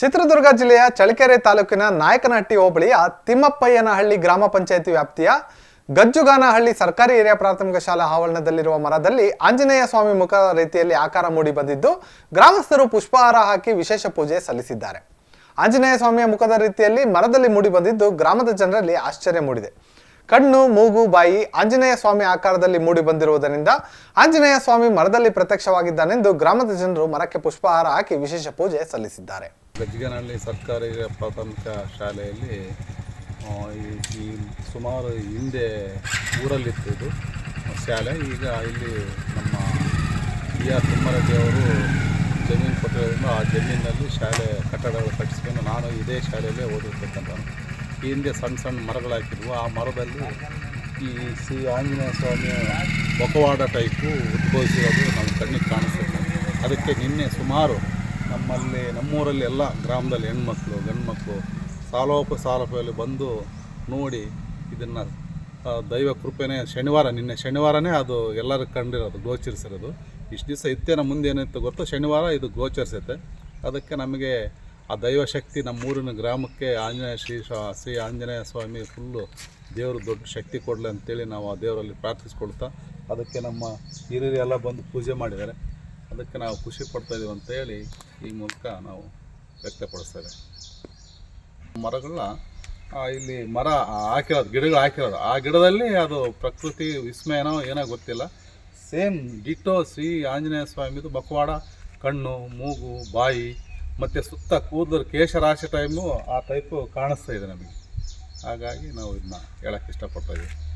ಚಿತ್ರದುರ್ಗ ಜಿಲ್ಲೆಯ ಚಳ್ಳಕೆರೆ ತಾಲೂಕಿನ ನಾಯಕನಹಟ್ಟಿ ಹೋಬಳಿಯ ತಿಮ್ಮಪ್ಪಯ್ಯನಹಳ್ಳಿ ಗ್ರಾಮ ಪಂಚಾಯಿತಿ ವ್ಯಾಪ್ತಿಯ ಗಜ್ಜುಗಾನಹಳ್ಳಿ ಸರ್ಕಾರಿ ಹಿರಿಯ ಪ್ರಾಥಮಿಕ ಶಾಲಾ ಆವರಣದಲ್ಲಿರುವ ಮರದಲ್ಲಿ ಆಂಜನೇಯ ಸ್ವಾಮಿ ಮುಖ ರೀತಿಯಲ್ಲಿ ಆಕಾರ ಮೂಡಿ ಬಂದಿದ್ದು, ಗ್ರಾಮಸ್ಥರು ಪುಷ್ಪಹಾರ ಹಾಕಿ ವಿಶೇಷ ಪೂಜೆ ಸಲ್ಲಿಸಿದ್ದಾರೆ. ಆಂಜನೇಯ ಸ್ವಾಮಿಯ ಮುಖದ ರೀತಿಯಲ್ಲಿ ಮರದಲ್ಲಿ ಮೂಡಿ ಬಂದಿದ್ದು, ಗ್ರಾಮದ ಜನರಲ್ಲಿ ಆಶ್ಚರ್ಯ ಮೂಡಿದೆ. ಕಣ್ಣು, ಮೂಗು, ಬಾಯಿ ಆಂಜನೇಯ ಸ್ವಾಮಿ ಆಕಾರದಲ್ಲಿ ಮೂಡಿ ಬಂದಿರುವುದರಿಂದ ಆಂಜನೇಯ ಸ್ವಾಮಿ ಮರದಲ್ಲಿ ಪ್ರತ್ಯಕ್ಷವಾಗಿದ್ದಾನೆಂದು ಗ್ರಾಮದ ಜನರು ಮರಕ್ಕೆ ಪುಷ್ಪಹಾರ ಹಾಕಿ ವಿಶೇಷ ಪೂಜೆ ಸಲ್ಲಿಸಿದ್ದಾರೆ. ಗಜ್ಜಗನಹಳ್ಳಿ ಸರ್ಕಾರಿ ಪ್ರಾಥಮಿಕ ಶಾಲೆಯಲ್ಲಿ ಈ- ಸುಮಾರು ಹಿಂದೆ ಊರಲ್ಲಿತ್ತು ಇದು ಶಾಲೆ. ಈಗ ಇಲ್ಲಿ ನಮ್ಮ ಬಿ ಆರ್ ತಿಮ್ಮಾರೆಡ್ಡಿ ಅವರು ಜಮೀನು ಕೊಟ್ಟಿರೋದ್ರಿಂದ ಆ ಜಮೀನಿನಲ್ಲಿ ಶಾಲೆ ಕಟ್ಟಡಗಳು ಕಟ್ಟಿಸ್ಕೊಂಡು ನಾನು ಇದೇ ಶಾಲೆಯಲ್ಲೇ ಓದಿರ್ತಕ್ಕಂಥ ಈ ಹಿಂದೆ ಸಣ್ಣ ಸಣ್ಣ ಮರಗಳು ಆ ಮರದಲ್ಲಿ ಈ ಶ್ರೀ ಆಂಜನೇಯ ಸ್ವಾಮಿಯ ಬೊಕವಾಡ ಟೈಪು ಉದ್ಭವಿಸಿರೋದು ನಮ್ಮ ಕಣ್ಣಿಗೆ ಕಾಣಿಸುತ್ತೆ. ಅದಕ್ಕೆ ನಿನ್ನೆ ಸುಮಾರು ನಮ್ಮಲ್ಲಿ, ನಮ್ಮೂರಲ್ಲಿ ಎಲ್ಲ ಗ್ರಾಮದಲ್ಲಿ ಹೆಣ್ಮಕ್ಳು, ಗಂಡ್ಮಕ್ಳು ಸಾಲೋಪ ಸಾಲೋಪಲ್ಲಿ ಬಂದು ನೋಡಿ ಇದನ್ನು ದೈವ ಕೃಪೆನೇ ಶನಿವಾರ, ನಿನ್ನೆ ಶನಿವಾರನೇ ಅದು ಎಲ್ಲರೂ ಕಂಡಿರೋದು, ಗೋಚರಿಸಿರೋದು. ಇಷ್ಟು ದಿವಸ ಇತ್ತೇನೋ ಮುಂದೆ ಏನಿತ್ತು ಗೊತ್ತೋ? ಶನಿವಾರ ಇದು ಗೋಚರಿಸುತ್ತೆ. ಅದಕ್ಕೆ ನಮಗೆ ಆ ದೈವಶಕ್ತಿ ನಮ್ಮೂರಿನ ಗ್ರಾಮಕ್ಕೆ ಆಂಜನೇಯ ಶ್ರೀ ಶ್ರೀ ಆಂಜನೇಯ ಸ್ವಾಮಿ ಫುಲ್ಲು ದೇವರು ದೊಡ್ಡ ಶಕ್ತಿ ಕೊಡಲಿ ಅಂತೇಳಿ ನಾವು ಆ ದೇವರಲ್ಲಿ ಪ್ರಾರ್ಥಿಸ್ಕೊಳ್ತಾ ಅದಕ್ಕೆ ನಮ್ಮ ಹಿರಿಯರೆಲ್ಲ ಬಂದು ಪೂಜೆ ಮಾಡಿದ್ದಾರೆ. ಅದಕ್ಕೆ ನಾವು ಖುಷಿ ಪಡ್ತಾ ಅಂತ ಅಂತೇಳಿ ಈ ಮೂಲಕ ನಾವು ವ್ಯಕ್ತಪಡಿಸ್ತೇವೆ. ಮರಗಳನ್ನ ಇಲ್ಲಿ ಮರ ಹಾಕಿರೋದು, ಗಿಡಗಳು ಹಾಕಿರೋದು. ಆ ಗಿಡದಲ್ಲಿ ಅದು ಪ್ರಕೃತಿ ವಿಸ್ಮಯನೋ ಏನೋ ಗೊತ್ತಿಲ್ಲ. ಸೇಮ್ ಡಿಟೋ ಶ್ರೀ ಆಂಜನೇಯ ಸ್ವಾಮಿದು ಬಕವಾಡ, ಕಣ್ಣು, ಮೂಗು, ಬಾಯಿ ಮತ್ತು ಸುತ್ತ ಕೂದಲು ಕೇಶರಾಶಿ ಟೈಮು ಆ ಟೈಪು ಕಾಣಿಸ್ತಾ ಇದೆ ನಮಗೆ. ಹಾಗಾಗಿ ನಾವು ಇದನ್ನ ಹೇಳಕ್ಕೆ ಇಷ್ಟಪಡ್ತಾ ಇದ್ದೀವಿ.